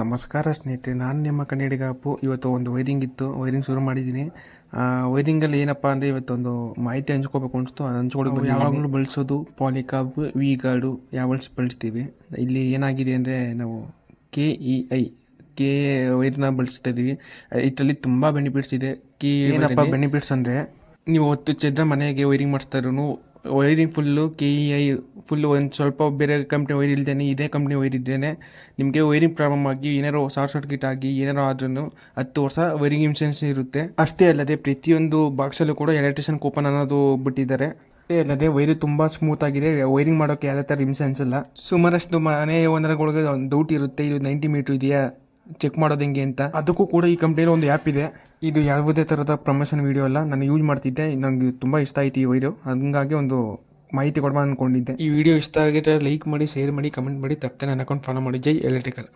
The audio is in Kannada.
ನಮಸ್ಕಾರ ಸ್ನೇಹಿತರೆ ನಾನು ನಿಮ್ಮ ಕನ್ನಡಿಗ ಅಪ್ಪು. ಇವತ್ತು ಒಂದು ವೈರಿಂಗ್ ಇತ್ತು. ವೈರಿಂಗ್ ಶುರು ಮಾಡಿದ್ದೀನಿ. ವೈರಿಂಗಲ್ಲಿ ಏನಪ್ಪ ಅಂದರೆ ಇವತ್ತೊಂದು ಮಾಹಿತಿ ಹಂಚ್ಕೋಬೇಕು ಅನಿಸ್ತು ಹಂಚ್ಕೊಳ್ಬೇಕು ಯಾವಾಗಲೂ ಬಳಸೋದು ಪಾಲಿಕಾಬ್ ವಿ ಗಾರ್ಡು ಯಾವ ಬಳಸ್ತೀವಿ. ಇಲ್ಲಿ ಏನಾಗಿದೆ ಅಂದರೆ ನಾವು ಕೆ ಇ ಐ ಕೆ ವೈರ್ನ ಬಳಸ್ತಾ ಇದ್ದೀವಿ. ಇದರಲ್ಲಿ ತುಂಬ ಬೆನಿಫಿಟ್ಸ್ ಇದೆ. ಕೆ ಏನಪ್ಪ ಬೆನಿಫಿಟ್ಸ್ ಅಂದರೆ? ನೀವು ಹೊತ್ತು ಚದ್ರ ಮನೆಗೆ ವೈರಿಂಗ್ ಮಾಡಿಸ್ತಾ ಇರೋನು wiring full K E I full ಒಂದು ಸ್ವಲ್ಪ ಬೇರೆ ಕಂಪ್ನಿ ವೈರ್ ಇಲ್ದೇನೆ ಇದೇ ಕಂಪ್ನಿ ವೈರ್ ಇದ್ದೇನೆ ನಿಮಗೆ ವೈರಿಂಗ್ ಪ್ರಾಬ್ಲಮ್ ಆಗಿ ಏನಾರೋ ಶಾರ್ಟ್ ಸರ್ಕ್ಯೂಟ್ ಆಗಿ ಏನಾರೋ ಆದ್ರೂ ಹತ್ತು ವರ್ಷ ವೈರಿಂಗ್ ಇನ್ಸೂರೆನ್ಸ್ ಇರುತ್ತೆ. ಅಷ್ಟೇ ಅಲ್ಲದೆ ಪ್ರತಿಯೊಂದು ಬಾಕ್ಸಲ್ಲೂ ಕೂಡ ಎಲೆಕ್ಟ್ರಿಷಿಯನ್ ಕೂಪನ್ ಅನ್ನೋದು ಬಿಟ್ಟಿದ್ದಾರೆ. ಅಲ್ಲದೆ ವೈರು ತುಂಬ ಸ್ಮೂತ್ ಆಗಿದೆ. ವೈರಿಂಗ್ ಮಾಡೋಕ್ಕೆ ಯಾವುದೇ ಥರ ಇನ್ಸೆನ್ಸ್ ಇಲ್ಲ. ಸುಮಾರಷ್ಟು ಮನೆ ಓನರ್ಗಳಿಗೆ ಒಂದು ಡೌಟ್ ಇರುತ್ತೆ, ಇದು ನೈಂಟಿ ಮೀಟ್ರ್ ಇದೆಯಾ? ಚೆಕ್ ಮಾಡೋದು ಹೆಂಗೆ ಅಂತ. ಅದಕ್ಕೂ ಕೂಡ ಈ ಕಂಪ್ನಿಯಲ್ಲಿ ಒಂದು ಆ್ಯಪ್ ಇದೆ. ಇದು ಯಾವುದೇ ಥರದ ಪ್ರಮೋಷನ್ ವೀಡಿಯೋ ಅಲ್ಲ. ನಾನು ಯೂಸ್ ಮಾಡ್ತಿದ್ದೆ. ನನಗೆ ತುಂಬ ಇಷ್ಟ ಆಯ್ತು ಈ ವೈರು ಹಂಗಾಗಿ ಒಂದು ಮಾಹಿತಿ ಕೊಡ್ಬಾ ಅಂದ್ಕೊಂಡಿದ್ದೆ ಈ ವಿಡಿಯೋ ಇಷ್ಟ ಆಗಿದ್ರೆ ಲೈಕ್ ಮಾಡಿ ಶೇರ್ ಮಾಡಿ ಕಮೆಂಟ್ ಮಾಡಿ, ತಪ್ಪದೆ ನನ್ನ ಅಕೌಂಟ್ ಫಾಲೋ ಮಾಡಿ. ಜೈ ಎಲೆಕ್ಟ್ರಿಕಲ್